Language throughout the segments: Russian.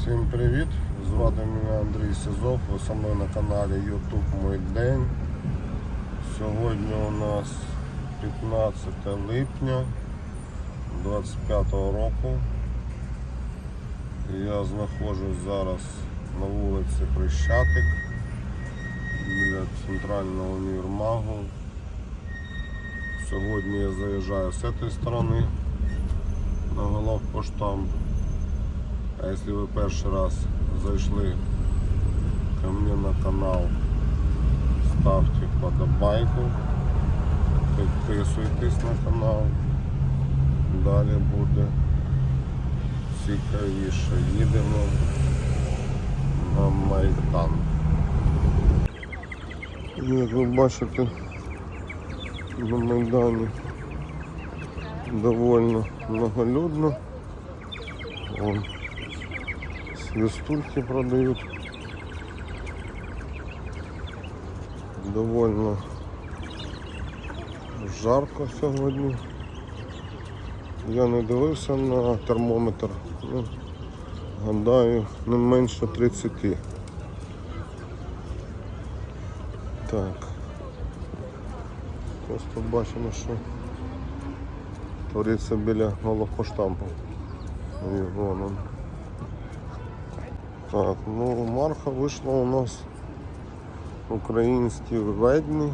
Всім привіт! Звати мене Андрій Сизов, ви со мною на каналі YouTube Мой День. Сьогодні у нас 15 липня 25 року. Я знаходжусь зараз на вулиці Хрещатик біля центрального універмагу. Сьогодні я заїжджаю з цієї сторони на головпоштамп. А если вы первый раз зашли ко мне на канал, ставьте подобайку, підписуйтесь на канал. Далі буде цікавіше. Їдемо на Майдан. Як ви бачите, на Майдані довольно многолюдно. Вон свистульки продают. Довольно жарко сьогодні. Я не дивився на термометр. Ну, гадаю, не менше 30. Так. Просто бачимо, що твориться біля головпоштампу. І вон он. Так, ну марка вийшла у нас українські ведні.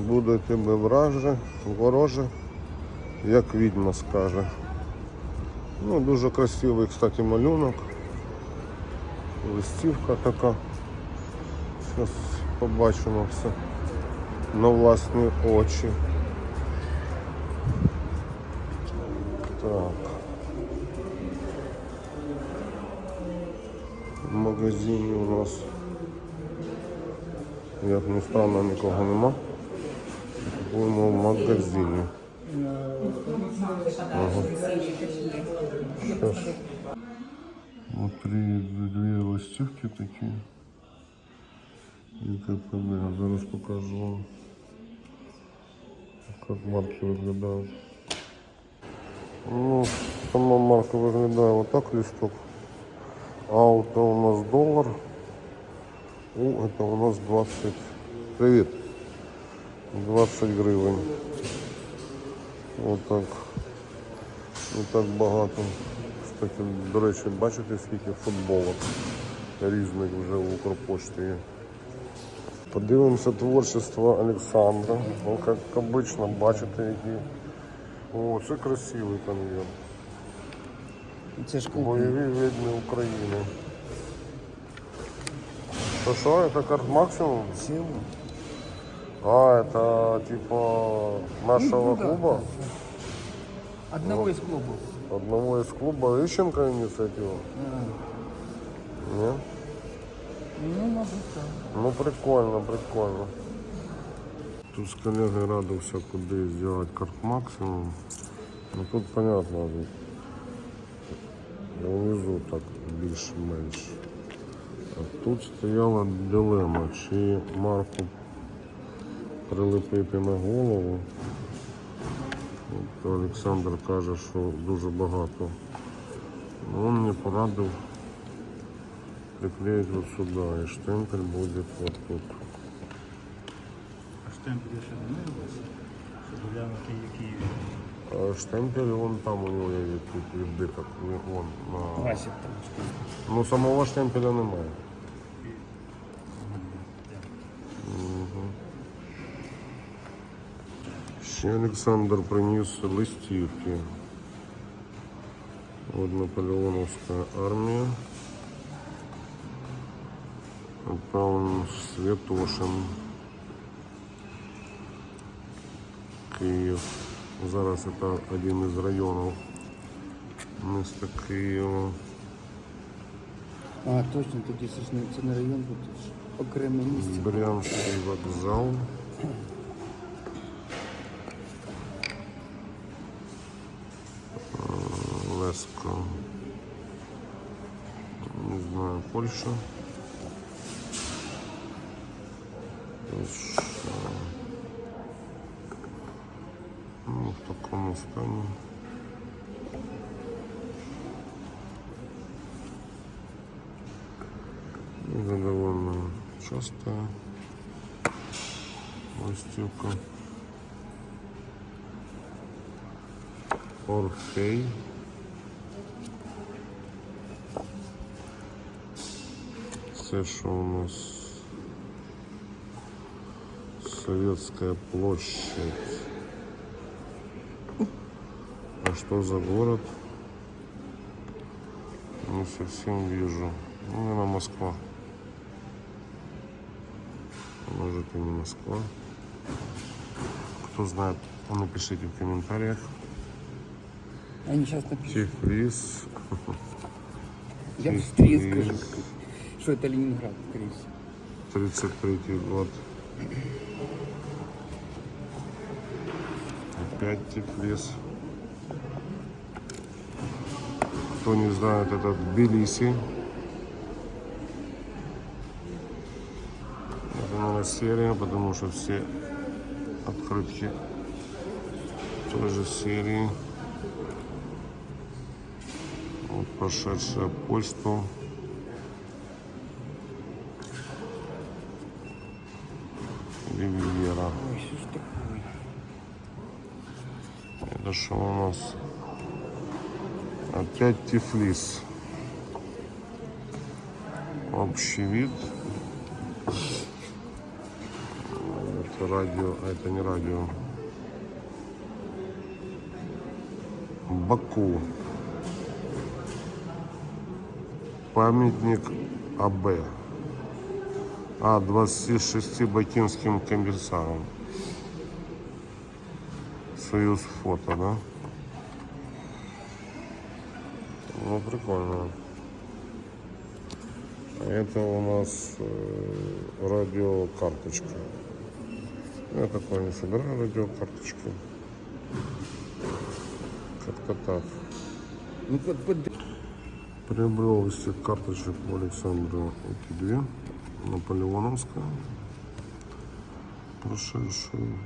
Буде тебе враже, вороже, як відьма скаже. Ну, дуже красивий, кстати, малюнок. Листівка така. Зараз побачимо все на власні очі. Так. магазині у нас, як не странно, нікого нема. Купуємо в магазині. Ага. Щас. Вот три дві листівки такі. І КПД. Зараз покажу вам, як марки виглядають. Ну, сама марка виглядає отак листок. А это у нас доллар. О, это у нас 20. Привет. 20 гривень. Отак. Не так багато. Кстати, до речі, бачите, скільки футболок різних вже в Укрпошті є. Подивимося творчество Олександра. Ну, як обично, бачите, які. О, це красивий конверт. Це ж Бойові відьми України. То що, это карт максимум? Сила. А, это типа нашего Ну, клуба? Одного из клубов. Одного из клуба Ищенко инициатива? А, Не? ну, мабуть, так. Ну прикольно, прикольно. Тут з колегою радився, куди зробити карт максимум. Ну тут понятно. Внизу так більш-менш. Тут стояла дилема, чи марку прилепити на голову. От Олександр каже, що дуже багато. Ну, Він мені порадив приклеить вот сюда, и штемпель будет вот тут. А штемпелі ще не милися, щоб глянути, які А штемпель вон там у него є тут відбиток. не Вон, на... Васик там. Ну самого штемпеля немає. Мгм. Ще Олександр приніс листівки. От Наполеоновська армія. Отправлен Святошин. Київ. Зараз це один із районів міста Києва. А, точно, тоді це ж не, це не район, бо тут ж окреме місце. Брянський вокзал. Е, Леска. Не знаю, Польща. такому стані. Это довольно частая ластівка. Орфей. Це що у нас? Советская площадь. А что за город? Не совсем вижу. Ну, наверное, Москва. Может и не Москва. Кто знает, напишите в комментариях. Они сейчас напишут. Тифлис. Я быстрее Тифлис. скажу, что это Ленинград, скорее всего. 33 год. Опять Тифлис. Кто не знает, это Тбилиси. Это новая серия, потому что все открытки той же серии. Вот прошедшая почту. Ривьера. Это что у нас? Опять Тифлис. Общий вид. Это радио, а это не радио. Баку. Памятник АБ. А, 26 бакинским комиссарам. Союз фото, да? Ну, прикольно. Это у нас э, радиокарточка. Я такое не собираю радиокарточки. Как-то так. Ну, под, под... Приобрел из тех карточек у Александра эти две. Наполеоновская. Прошедшую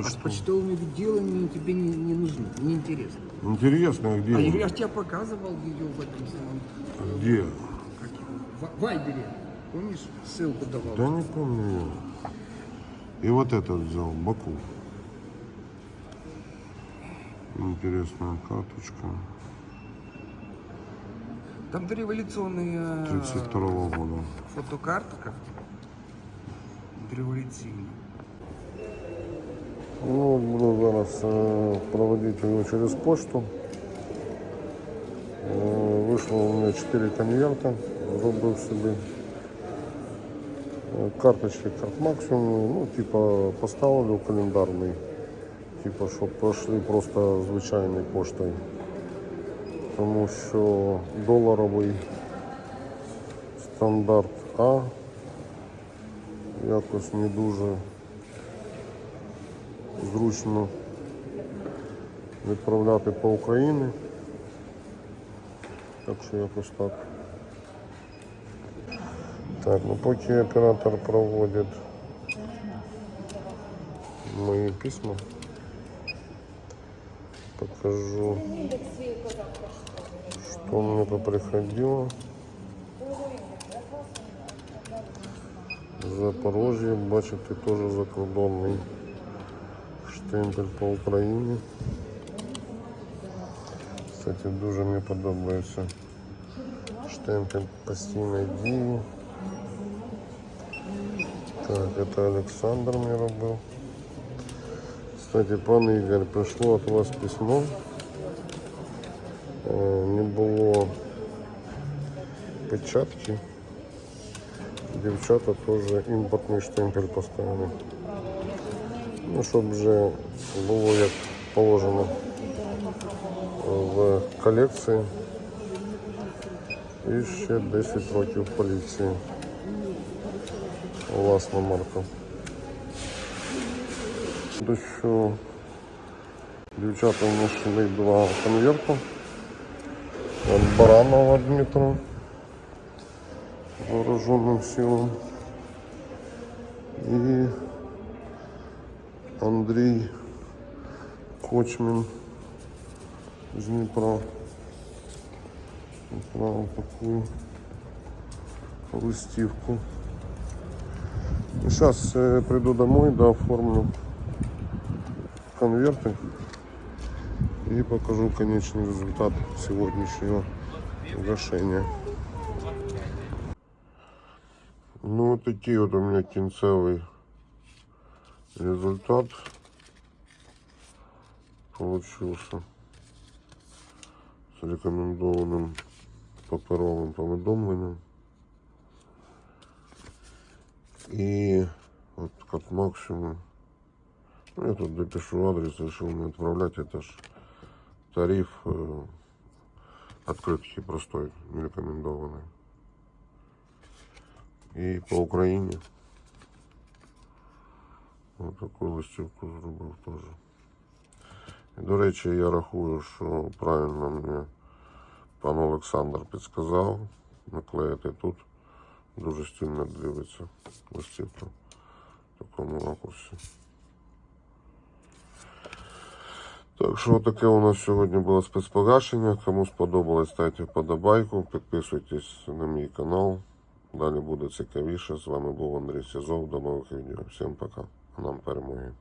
А почту. почтовыми делами тебе не, не нужны, не интересно. Интересно, где? А я, я ж тебе показывал видео в этом самом, Где? как его, в Вайбере. Помнишь, ссылку давал? Да не помню я. И вот этот взял, Баку. Интересная карточка. Там дореволюционные 32 года. фотокартка. Дореволюционная. Ну, буду зараз е, проводити його через почту. Е, Вийшло у мене 4 конверта, зробив собі. Е, Карточки карт максимум, ну, типа поставлю календарний, типа, щоб пройшли просто звичайною поштою. Тому що доларовий стандарт А якось не дуже зручно відправляти по Україні. Так що якось так. Так, ну поки оператор проводить мої письма, покажу, что мне поприходило. Запорожье, бачите, теж закордонний штемпель по Україні. Кстати, дуже мені подобається штемпель постійної дії. Так, это Олександр мені робив. Кстати, пан Ігор, прийшло від вас письмо. Е, Не було печатки. Дівчата теж імпортний штемпель поставили. Ну, щоб вже було як положено в колекції. І ще 10 років поліції. Власна марка. До що дівчата внесли два конверта. От Баранова Дмитро вооруженным силам. И Андрей Кочмин из Днепра. Отправил такую листівку. І зараз прийду домой, да, оформлю конверти і покажу конечний результат сьогоднішнього гашення. Ну, вот такий вот у меня кінцевий результат получился с рекомендованным паперовым повідомленням. И вот как максимум, ну, я тут допишу адрес, решил не отправлять, это ж тариф э, открытый, простой, не рекомендованный. І по Україні. Ось таку листівку зробив теж. І, до речі, я рахую, що правильно мені пан Олександр підсказав наклеїти тут. Дуже стильно дивиться листівка в такому ракурсі. Так що таке у нас сьогодні було спецпогашення. Кому сподобалось, ставте вподобайку, підписуйтесь на мій канал. Далі буде цікавіше. З вами був Андрій Сізов. До нових відео. Всім пока. Нам перемоги.